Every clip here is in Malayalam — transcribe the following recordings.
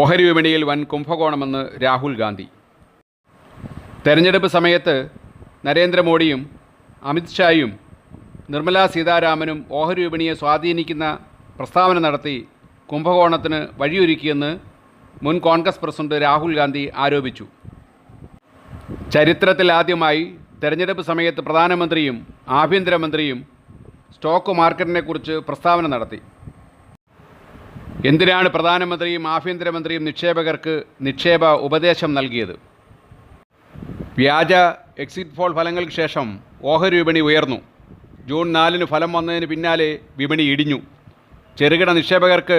ഓഹരി വിപണിയിൽ വൻ കുംഭകോണമെന്ന് രാഹുൽ ഗാന്ധി. തെരഞ്ഞെടുപ്പ് സമയത്ത് നരേന്ദ്രമോദിയും അമിത്ഷായും നിർമ്മലാ സീതാരാമനും ഓഹരി വിപണിയെ സ്വാധീനിക്കുന്ന പ്രസ്താവന നടത്തി കുംഭകോണത്തിന് വഴിയൊരുക്കിയെന്ന് മുൻ കോൺഗ്രസ് പ്രസിഡന്റ് രാഹുൽ ഗാന്ധി ആരോപിച്ചു. ചരിത്രത്തിൽ ആദ്യമായി തെരഞ്ഞെടുപ്പ് സമയത്ത് പ്രധാനമന്ത്രിയും ആഭ്യന്തരമന്ത്രിയും സ്റ്റോക്ക് മാർക്കറ്റിനെക്കുറിച്ച് പ്രസ്താവന നടത്തി. എന്തിനാണ് പ്രധാനമന്ത്രിയും ആഭ്യന്തരമന്ത്രിയും നിക്ഷേപകർക്ക് നിക്ഷേപ ഉപദേശം നൽകിയത്? വ്യാജ എക്സിറ്റ് പോൾ ഫലങ്ങൾക്ക് ശേഷം ഓഹരി വിപണി ഉയർന്നു. ജൂൺ നാലിന് ഫലം വന്നതിന് പിന്നാലെ വിപണി ഇടിഞ്ഞു. ചെറുകിട നിക്ഷേപകർക്ക്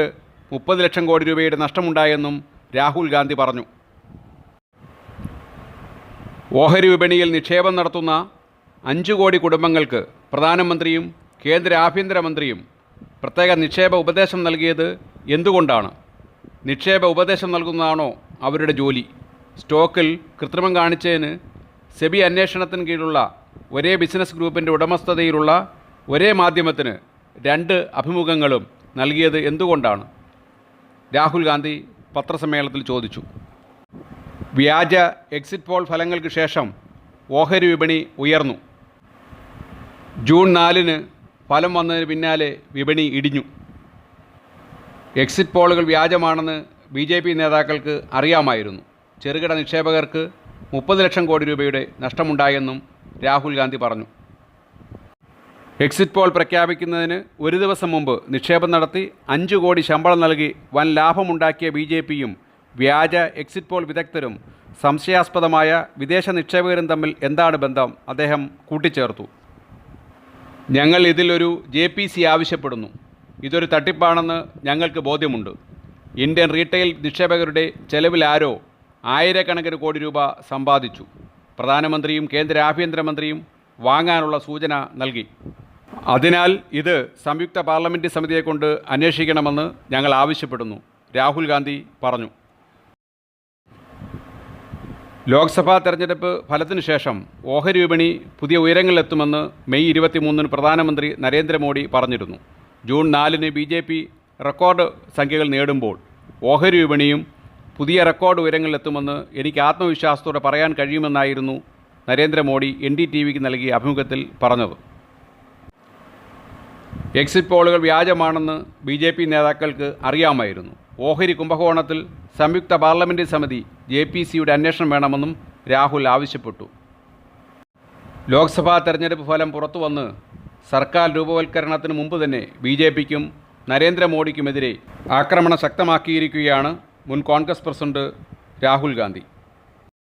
മുപ്പത് ലക്ഷം കോടി രൂപയുടെ നഷ്ടമുണ്ടായെന്നും രാഹുൽ ഗാന്ധി പറഞ്ഞു. ഓഹരി വിപണിയിൽ നിക്ഷേപം നടത്തുന്ന അഞ്ച് കോടി കുടുംബങ്ങൾക്ക് പ്രധാനമന്ത്രിയും കേന്ദ്ര ആഭ്യന്തരമന്ത്രിയും പ്രത്യേക നിക്ഷേപ ഉപദേശം നൽകിയത് എന്തുകൊണ്ടാണ്? നിക്ഷേപ ഉപദേശം നൽകുന്നതാണോ അവരുടെ ജോലി? സ്റ്റോക്കിൽ കൃത്രിമം കാണിച്ചതിന് സെബി അന്വേഷണത്തിന് കീഴിലുള്ള ഒരേ ബിസിനസ് ഗ്രൂപ്പിന്റെ ഉടമസ്ഥതയിലുള്ള ഒരേ മാധ്യമത്തിന് രണ്ട് അഭിമുഖങ്ങളും നൽകിയത് എന്തുകൊണ്ടാണ്? രാഹുൽ ഗാന്ധി പത്രസമ്മേളനത്തിൽ ചോദിച്ചു. വ്യാജ എക്സിറ്റ് പോൾ ഫലങ്ങൾക്ക് ശേഷം ഓഹരി വിപണി ഉയർന്നു. ജൂൺ നാലിന് ഫലം വന്നതിന് പിന്നാലെ വിപണി ഇടിഞ്ഞു. എക്സിറ്റ് പോളുകൾ വ്യാജമാണെന്ന് ബി ജെ പി നേതാക്കൾക്ക് അറിയാമായിരുന്നു. ചെറുകിട നിക്ഷേപകർക്ക് മുപ്പത് ലക്ഷം കോടി രൂപയുടെ നഷ്ടമുണ്ടായെന്നും രാഹുൽ ഗാന്ധി പറഞ്ഞു. എക്സിറ്റ് പോൾ പ്രഖ്യാപിക്കുന്നതിന് ഒരു ദിവസം മുമ്പ് നിക്ഷേപം നടത്തി അഞ്ച് കോടി ശമ്പളം നൽകി വൻ ലാഭമുണ്ടാക്കിയ ബി ജെ പിയും വ്യാജ എക്സിറ്റ് പോൾ വിദഗ്ധരും സംശയാസ്പദമായ വിദേശ നിക്ഷേപകരും തമ്മിൽ എന്താണ് ബന്ധം അദ്ദേഹം കൂട്ടിച്ചേർത്തു. ഞങ്ങൾ ഇതിലൊരു ജെ പി സി ആവശ്യപ്പെടുന്നു. ഇതൊരു തട്ടിപ്പാണെന്ന് ഞങ്ങൾക്ക് ബോധ്യമുണ്ട്. ഇന്ത്യൻ റീറ്റെയിൽ നിക്ഷേപകരുടെ ചെലവിലാരോ ആയിരക്കണക്കിന് കോടി രൂപ സമ്പാദിച്ചു. പ്രധാനമന്ത്രിയും കേന്ദ്ര ആഭ്യന്തരമന്ത്രിയും വാങ്ങാനുള്ള സൂചന നൽകി. അതിനാൽ ഇത് സംയുക്ത പാർലമെന്റ് സമിതിയെ കൊണ്ട് അന്വേഷിക്കണമെന്ന് ഞങ്ങൾ ആവശ്യപ്പെടുന്നു രാഹുൽ ഗാന്ധി പറഞ്ഞു. ലോക്സഭാ തെരഞ്ഞെടുപ്പ് ഫലത്തിനു ശേഷം ഓഹരി വിപണി പുതിയ ഉയരങ്ങളിലെത്തുമെന്ന് മെയ് ഇരുപത്തിമൂന്നിന് പ്രധാനമന്ത്രി നരേന്ദ്രമോദി പറഞ്ഞിരുന്നു. ജൂൺ നാലിന് ബി ജെ പി റെക്കോർഡ് സംഖ്യകൾ നേടുമ്പോൾ ഓഹരി വിപണിയും പുതിയ റെക്കോർഡ് ഉയരങ്ങളിലെത്തുമെന്ന് എനിക്ക് ആത്മവിശ്വാസത്തോടെ പറയാൻ കഴിയുമെന്നായിരുന്നു നരേന്ദ്രമോദി എൻ ഡി ടി വിക്ക് നൽകിയ അഭിമുഖത്തിൽ പറഞ്ഞത്. എക്സിറ്റ് പോളുകൾ വ്യാജമാണെന്ന് ബി ജെ പി നേതാക്കൾക്ക് അറിയാമായിരുന്നു. ഓഹരി കുംഭകോണത്തിൽ സംയുക്ത പാർലമെന്ററി സമിതി ജെ പി സിയുടെ അന്വേഷണം വേണമെന്നും രാഹുൽ ആവശ്യപ്പെട്ടു. ലോക്സഭാ തെരഞ്ഞെടുപ്പ് ഫലം പുറത്തു വന്ന് സർക്കാർ രൂപവൽക്കരണത്തിന് മുമ്പ് തന്നെ ബി ജെ പിക്കും നരേന്ദ്രമോദിക്കുമെതിരെ ആക്രമണം ശക്തമാക്കിയിരിക്കുകയാണ് മുൻ കോൺഗ്രസ് പ്രസിഡന്റ് രാഹുൽ ഗാന്ധി.